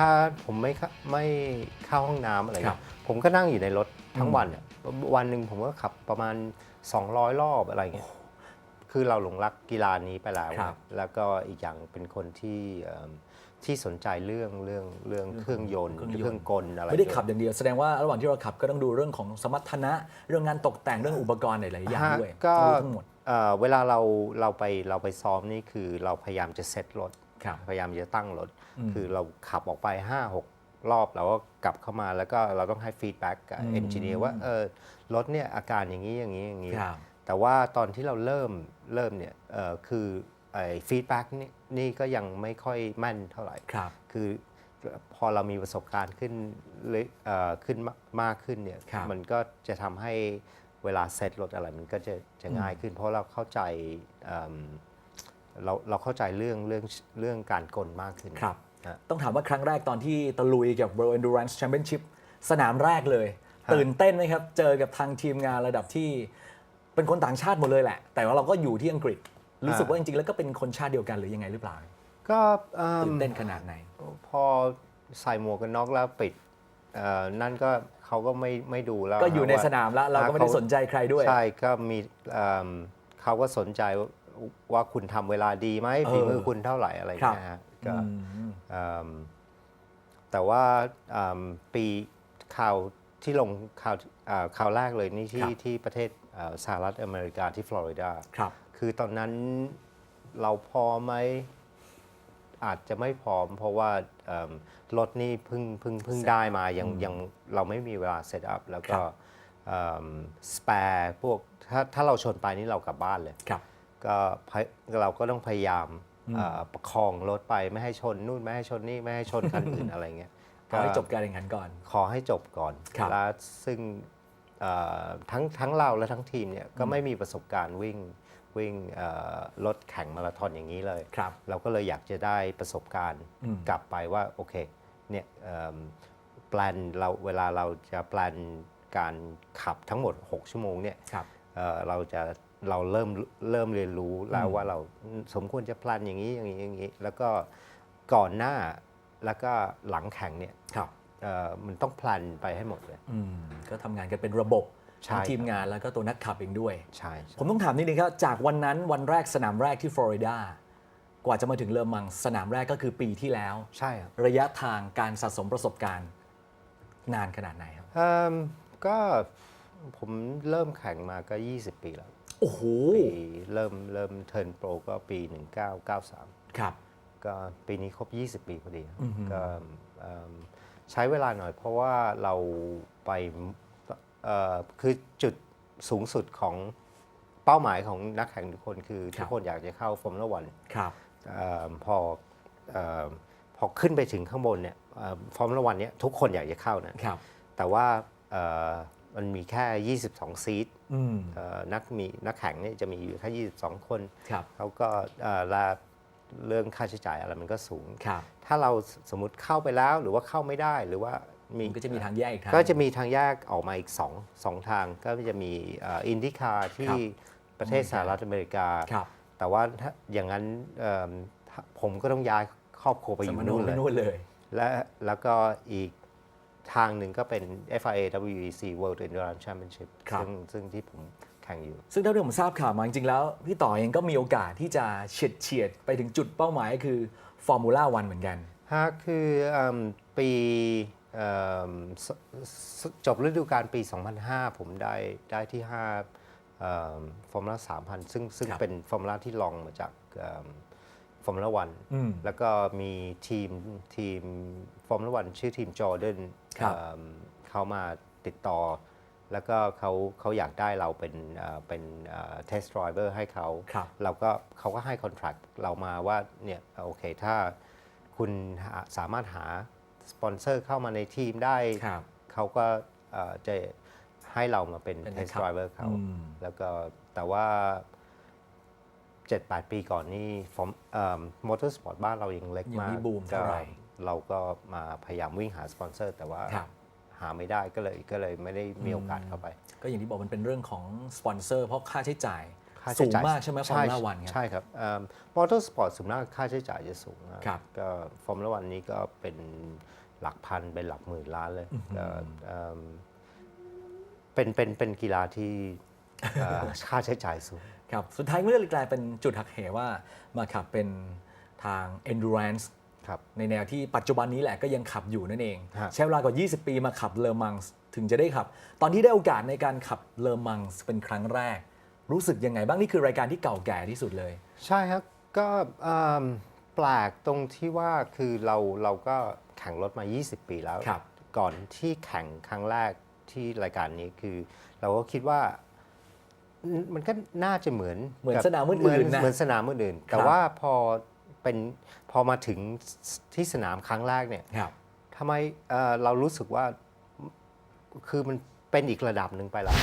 ถ้าผมไม่เข้าไม่เข้าห้องน้ำอะไรครัเงี้บยผมก็นั่งอยู่ในรถทั้อืงมวันอะวันหนึ่งผมก็ขับประมาณ 200 รอบอะไรเงี้ยคือเราหลงรักกีฬานี้ไปแล้วครับ แล้วก็อีกอย่างเป็นคนที่เอิ่มที่สนใจเรื่องเรื่องเรื่องเครื่องยนต์เครื่องยนต์เครื่องกลอะไรไม่ได้วยขับอย่างเดียวแสดงว่าระหว่างที่เราขับก็ต้องดูเรื่องของสมรรถนะ เรื่องงานตกแต่งเรื่องอุปกรณ์หลายๆอย่างฮะด้วยก็ต้องรู้ทั้งหมด เอ่อเวลาเราเราไปเราไปซ้อมนี่คือเราพยายามจะเซ็ตรถครับ พยายามจะตั้งรถอืมคือเราขับออกไป 5 6 รอบเราก็กลับเข้ามาแล้วก็เราต้องให้ฟีดแบ็กกับอืมเอนจิเนียร์ว่าเออรถเนี่ยอาการอย่างนี้อย่างนี้อย่างนี้ครับแต่ว่าตอนที่เราเริ่มเริ่มเนี่ยเอ่อคือไอ้ฟีดแบ็กนี่นี่ก็ยังไม่ค่อยแม่นเท่าไหร่ครับคือพอเรามีประสบการณ์ขึ้นเรื่อยเอ่อขึ้นมามากขึ้นเนี่ยครับมันก็จะทำให้เวลาเซตรถอะไรมันก็จะจะง่ายขึ้น เพราะเราเข้าใจ เอิ่มเราเราเข้าใจเรื่องเรื่องเรื่องการกลมากขึ้น ครับ ฮะ ต้องถามว่าครั้งแรกตอนที่ตะลุยเกี่ยวกับ World Endurance Championship สนามแรกเลยฮะตื่นเต้นไหมครับ เจอกับทางทีมงานระดับที่เป็นคนต่างชาติหมดเลยแหละ แต่ว่าเราก็อยู่ที่อังกฤษ รู้สึกว่าจริงๆ แล้วก็เป็นคนชาติเดียวกันหรือยังไงหรือเปล่า ก็เอิ่มตื่นเต้นขนาดไหน พอใส่หมวกกันน็อกแล้วปิดเอ่อนั่นก็เขาก็ไม่ไม่ดูแล้วก็อยู่ในว่ สนามแล้วเราก็ไม่ได้เขาสนใจใครด้วย ใช่ก็มีเอิ่มเขาก็สนใจ ว่าคุณทำเวลาดีไหมเออฝีมือคุณเท่าไหร่อะไรอย่างเงี้ยฮะก็อืมเอิ่มแต่ว่าเอิ่มปีข่าวที่ลงข่าวอ่าข่าวแรกเลยนี่ที่ครับ ที่ประเทศเอ่อสหรัฐอเมริกาที่ฟลอริดา ครับ คือตอนนั้นเราพร้อมไหมอาจจะไม่พร้อม เพราะว่าเอิ่มรถนี่เพิ่งเพิ่งเพิ่งได้มายังยังเราไม่มีเวลาเซตอัพแล้วก็สแปร์พวกถ้าถ้าเราชนไปนี่เรากลับบ้านเลย ครับ ก็พยเราก็ต้องพยายามเอ่อประคองรถไปไม่ให้ชนนู่นไม่ให้ชนนี่ไม่ให้ชนคันอื่น อะไรเงี้ยขอให้จบการแข่งขันก่อน ขอให้จบก่อนครับ แล้วซึ่งเอ่อทั้งทั้งเราและทั้งทีมเนี่ยก็ไม่มีประสบการณ์วิ่งวิ่งเอ่อรถแข่งมาราธอนอย่างนี้เลย ครับ เราก็เลยอยากจะได้ประสบการณ์อืม กลับไปว่าโอเคเนี่ยแปลนเราเวลาเราจะแปลนการขับทั้งหมด 6 ชั่วโมงเนี่ยครับ เอ่อเราจะ เราเริ่มเริ่มเรียนรู้แล้วอืมว่าเราสมควรจะแปลนอย่างนี้อย่างนี้อย่างนี้ แล้วก็ก่อนหน้าแล้วก็หลังแข่งเนี่ยครับเอ่อมันต้องแพลนไปให้หมดเลยอืมก็ทำงานกันเป็นระบบใช่ทั้งทีมครับงานแล้วก็ตัวนักขับเองด้วยใช่ใช่ ผมต้องถามนิดนึงครับจากวันนั้นวันแรกสนามแรกที่ฟลอริดากว่าจะมาถึงเลอมังสนามแรกก็คือปีที่แล้ว ใช่ครับระยะทางการสะสมประสบการณ์ นานขนาดไหนครับเอิ่มก็ผมเริ่มแข่งมาก็ 20 ปีแล้ว โอ้โหปีเริ่มเริ่มเทิร์นโปรก็ปี 1993 ครับ ก็ปีนี้ครบ 20 ปีพอดีครับอือหือก็เอิ่มใช้เวลาหน่อยเพราะว่าเราไปเอ่อคือจุดสูงสุดของเป้าหมายของนักแข่งทุกคนคือทุกคนอยากจะเข้าฟอร์มูล่าวันครับพอเอ่อพอขึ้นไปถึงข้างบนเนี่ยฟอร์มูล่าวันเนี่ยทุกคนอยากจะเข้านะครับแต่ว่าเอ่อมันมีแค่ 22 ซีทอืมเอ่อ นักมีนักแข่งเนี่ยจะมีอยู่แค่22 คนครับเขาก็เอ่อและเรื่องค่าใช้จ่ายอะไรมันก็สูงครับถ้าเราสมมติเข้าไปแล้วหรือว่าเข้าไม่ได้หรือว่ามีมันก็จะมีทางแยกอีกทางก็จะมีทางแยกออกมาอีก2งทางก็จะมีอินดิคาที่ครับประเทศสหรัฐอเมริกาครับแต่ว่าถ้าอย่างนั้นเอิ่มถ้าผมก็ต้องย้ายครอบครัวไปอสยู่มโนนู่นไปเลยนู่นเลย และแล้วก็อีก ทางหนึ่งก็เป็น FIA WEC World Endurance Championship ครับ ซึ่งซึ่งที่ผมแข่งอยู่ ซึ่งเท่าที่ผมทราบข่าวมาจริงๆแล้ว พี่ต่อเองก็มีโอกาสที่จะเฉียดเฉียดๆไปถึงจุดเป้าหมายคือฟอร์มูล่าวันเหมือนกัน ฮะคือเอิ่มปีเอิ่มสสจบฤดูกาลปี 2005 ผมได้ได้ที่5ฟอร์มูล่า3,000 ซึ่งซึ่งครับ เป็นฟอร์มูล่าที่ลองมาจากฟอร์มูล่าวัน อืม แล้วก็มีทีมทีมฟอร์มูล่าวันชื่อทีมจอร์แดน ครับเขามาติดต่อ แล้วก็เขาเขาอยากได้เราเป็นเอ่อเป็นเทสต์ไดรเวอร์ให้เขาครับเราก็เขาก็ให้คอนแท c t เรามาว่าเนี่ยโอเคถ้าคุณหาสามารถหาสปอนเซอร์เข้ามาในทีมได้ครับเขาก็เอ่อจะให้เรามาเป็นเป็นเทสครับต์ไดรเวอร์เขาอืมแล้วก็แต่ว่า 7-8 ปีก่อนนี่ฟอร์มมอเตอร์สปอร์ตบ้านเรายังเล็กยังมากไม่บูมเท่าไหร่ก็ เราก็มาพยายามวิ่งหาสปอนเซอร์แต่ว่าครับ หาไม่ได้ก็เลยก็เลยไม่ได้มีโอกาสเข้าไป ก็อย่างที่บอกมันเป็นเรื่องของสปอนเซอร์เพราะค่าใช้จ่าย ค่าสูใช้งจ่ายมากใช่ไหม Formula One ครับ ใช่ครับมอเตอร์สปอร์ตส่วนมากค่าใช้จ่ายจะสูงนะครับ ก็ฟอร์มูล่าวันนี้ก็เป็นหลักพันเป็นหลักหมื่นล้านเลยก็เอิ่มเป็นเป็นเป็นกีฬาที่เอ่อ ค่าใช้จ่ายสูง ครับ สุดท้ายเมื่อเลยกลายเป็นจุดหักเหว่ามาขับเป็นทาง endurance ครับ ในแนวที่ปัจจุบันนี้แหละก็ยังขับอยู่นั่นเองฮะใช้เวลากว่า 20 ปีมาขับเลอมังส์ถึงจะได้ขับ ตอนที่ได้โอกาสในการขับเลอมังส์เป็นครั้งแรก รู้สึกยังไงบ้างนี่คือรายการที่เก่าแก่ที่สุดเลย ใช่ครับก็เอิ่มแปลกตรงที่ว่าคือเราเราก็แข่งรถมา 20 ปีแล้วครับก่อนที่แข่งครั้งแรกที่รายการนี้คือ เราก็คิดว่าอืมมันก็น่าจะเหมือนเหมือนกับสนามอื่นๆนะเหมือนสนามอื่นๆแต่ครับว่าพอ เป็นพอมาถึงที่สนามครั้งแรกเนี่ยครับทำไมเอ่อเรารู้สึกว่าคือมันเป็นอีกระดับหนึ่งไปแล้ว